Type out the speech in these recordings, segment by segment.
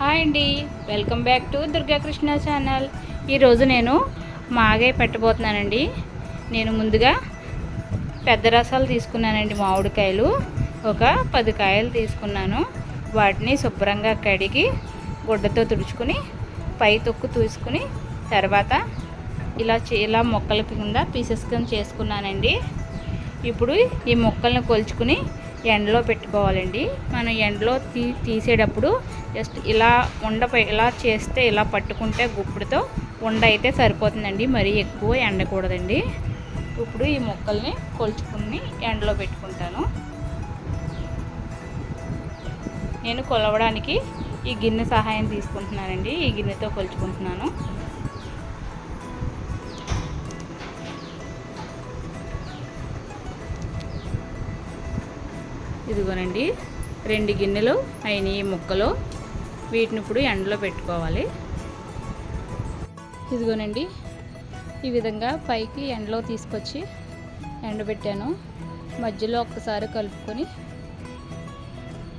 Hi అండి. Welcome back to Durgakrishna channel. ఈరోజు నేను మాగే పెట్టబోతున్నానండి. నేను ముందుగా పెద్ద రసాలు తీసుకున్నానండి మామిడికాయలు. ఒక పది కాయలు తీసుకున్నాను. వాటిని శుభ్రంగా కడిగి గుడ్డతో తుడుచుకుని పై తొక్కు తీసుకుని తర్వాత ఇలా చే- ఇలా మొక్కల కింద పీసెస్ కింద చేసుకున్నానండి. ఇప్పుడు ఈ మొక్కల్ని కొలుచుకుని ఎండలో పెట్టుకోవాలండి. మనం ఎండలో తీ తీసేటప్పుడు జస్ట్ ఇలా ఉండ ఇలా చేస్తే ఇలా పట్టుకుంటే గుప్పుడుతో ఉండ అయితే సరిపోతుందండి. మరీ ఎక్కువ ఎండకూడదండి. ఇప్పుడు ఈ మొక్కల్ని కొలుచుకుని ఎండలో పెట్టుకుంటాను. నేను కొలవడానికి ఈ గిన్నె సహాయం తీసుకుంటున్నానండి. ఈ గిన్నెతో కొలుచుకుంటున్నాను. ఇదిగోనండి రెండు గిన్నెలు అయినాయి ముక్కలు. వీటిని ఇప్పుడు ఎండలో పెట్టుకోవాలి. ఇదిగోనండి ఈ విధంగా పైకి ఎండలో తీసుకొచ్చి ఎండబెట్టాను. మధ్యలో ఒక్కసారి కలుపుకొని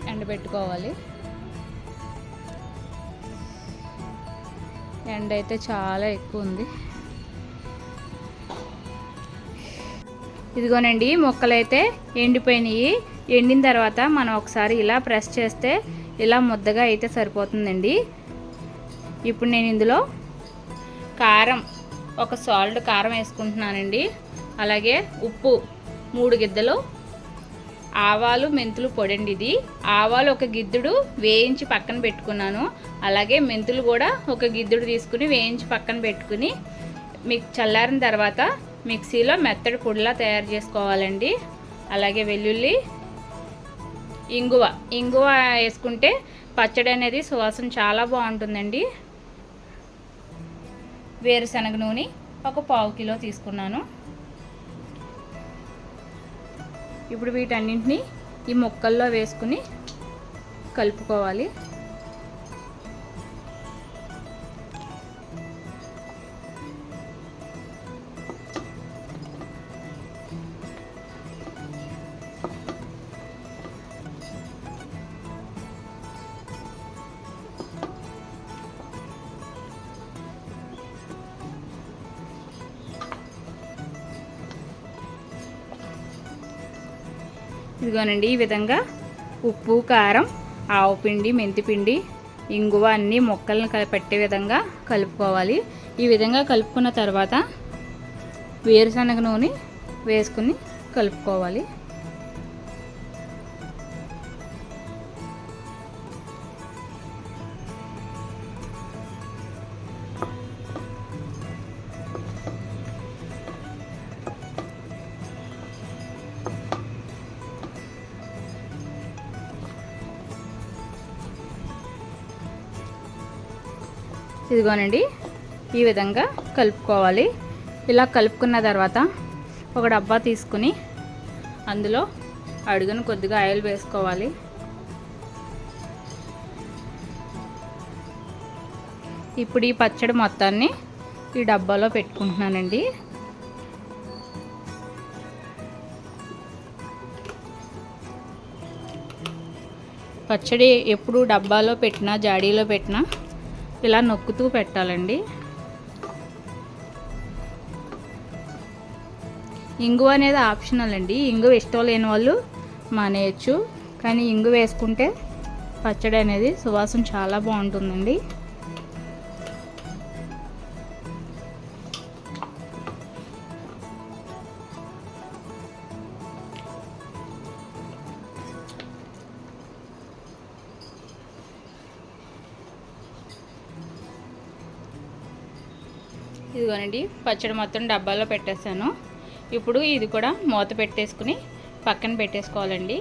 ఎండబెట్టుకోవాలి. ఎండ అయితే చాలా ఎక్కువ ఉంది. ఇదిగోనండి మొక్కలైతే ఎండిపోయినాయి. ఎండిన తర్వాత మనం ఒకసారి ఇలా ప్రెస్ చేస్తే ఇలా ముద్దగా అయితే సరిపోతుందండి. ఇప్పుడు నేను ఇందులో కారం ఒక సాల్ట్ కారం వేసుకుంటున్నానండి. అలాగే ఉప్పు మూడు గిద్దలు ఆవాలు మెంతులు పొడండి ఇది. ఆవాలు ఒక గిద్దుడు వేయించి పక్కన పెట్టుకున్నాను. అలాగే మెంతులు కూడా ఒక గిద్దుడు తీసుకుని వేయించి పక్కన పెట్టుకుని మీకు చల్లారిన తర్వాత మిక్సీలో మెత్తడి పొడిలా తయారు చేసుకోవాలండి. అలాగే వెల్లుల్లి ఇంగువ. ఇంగువ వేసుకుంటే పచ్చడి అనేది సువాసన చాలా బాగుంటుందండి. వేరుశనగ నూనె ఒక పావు కిలో తీసుకున్నాను. ఇప్పుడు వీటన్నింటినీ ఈ ముక్కల్లో వేసుకుని కలుపుకోవాలి. ఇదిగోనండి ఈ విధంగా ఉప్పు కారం ఆవు పిండి మెంతిపిండి ఇంగువ అన్నీ మొక్కలను పెట్టే విధంగా కలుపుకోవాలి. ఈ విధంగా కలుపుకున్న తర్వాత వేరుశనగ నూనె వేసుకుని కలుపుకోవాలి. ఇదిగోనండి ఈ విధంగా కలుపుకోవాలి. ఇలా కలుపుకున్న తర్వాత ఒక డబ్బా తీసుకుని అందులో అడుగును కొద్దిగా ఆయిల్ వేసుకోవాలి. ఇప్పుడు ఈ పచ్చడి మొత్తాన్ని ఈ డబ్బాలో పెట్టుకుంటున్నానండి. పచ్చడి ఎప్పుడు డబ్బాలో పెట్టినా జాడీలో పెట్టినా ఇలా నొక్కుతూ పెట్టాలండి. ఇంగువ అనేది ఆప్షనల్ అండి. ఇంగువ ఇష్టం లేని వాళ్ళు మానేయచ్చు. కానీ ఇంగు వేసుకుంటే పచ్చడి అనేది సువాసన చాలా బాగుంటుందండి. ఇదిగోనండి పచ్చడి మొత్తం డబ్బాలో పెట్టేశాను. ఇప్పుడు ఇది కూడా మూత పెట్టేసుకుని పక్కన పెట్టేసుకోవాలండి.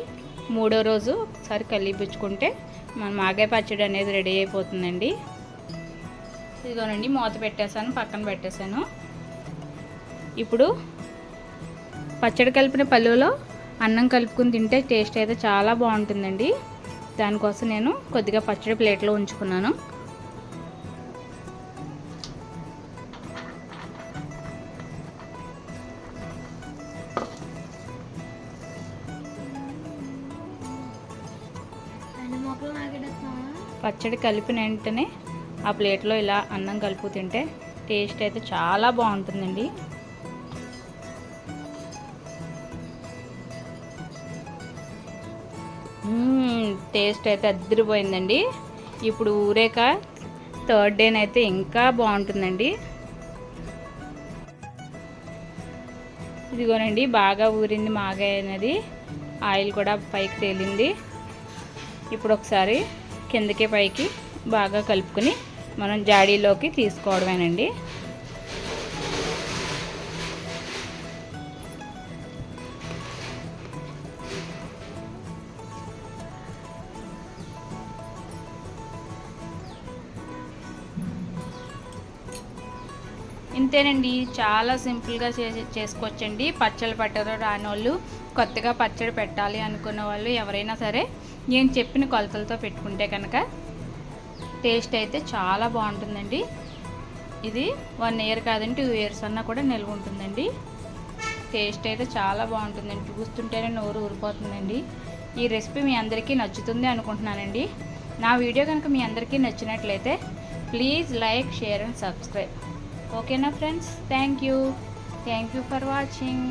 మూడో రోజు ఒకసారి కలిపిచ్చుకుంటే మన మాగాయ పచ్చడి అనేది రెడీ అయిపోతుందండి. ఇదిగోనండి మూత పెట్టేశాను పక్కన పెట్టేశాను. ఇప్పుడు పచ్చడి కలిపిన పళ్ళులో అన్నం కలుపుకుని తింటే టేస్ట్ అయితే చాలా బాగుంటుందండి. దానికోసం నేను కొద్దిగా పచ్చడి ప్లేట్లో ఉంచుకున్నాను. పచ్చడి కలిపిన వెంటనే ఆ ప్లేట్లో ఇలా అన్నం కలుపు తింటే టేస్ట్ అయితే చాలా బాగుంటుందండి. టేస్ట్ అయితే అద్దరిపోయిందండి. ఇప్పుడు ఊరేక థర్డ్ డేనైతే ఇంకా బాగుంటుందండి. ఇదిగోనండి బాగా ఊరింది మాగాయనది ఆయిల్ కూడా పైకి తేలింది. ఇప్పుడు ఒకసారి కిందకి పైకి బాగా కలుపుకొని మనం జాడీలోకి తీసుకోవడమేనండి. ఇంతేనండి చాలా సింపుల్గా చేసి చేసుకోవచ్చండి. పచ్చళ్ళు పెట్టరు రాని వాళ్ళు కొత్తగా పచ్చడి పెట్టాలి అనుకున్న వాళ్ళు ఎవరైనా సరే నేను చెప్పిన కొలతలతో పెట్టుకుంటే కనుక టేస్ట్ అయితే చాలా బాగుంటుందండి. ఇది వన్ ఇయర్ కాదండి టూ ఇయర్స్ అన్నా కూడా నిల్వ ఉంటుందండి. టేస్ట్ అయితే చాలా బాగుంటుందండి. చూస్తుంటేనే నోరు ఊరిపోతుందండి. ఈ రెసిపీ మీ అందరికీ నచ్చుతుంది అనుకుంటున్నానండి. నా వీడియో కనుక మీ అందరికీ నచ్చినట్లయితే please like share and subscribe. ఓకేనా friends? Thank you. Thank you for watching.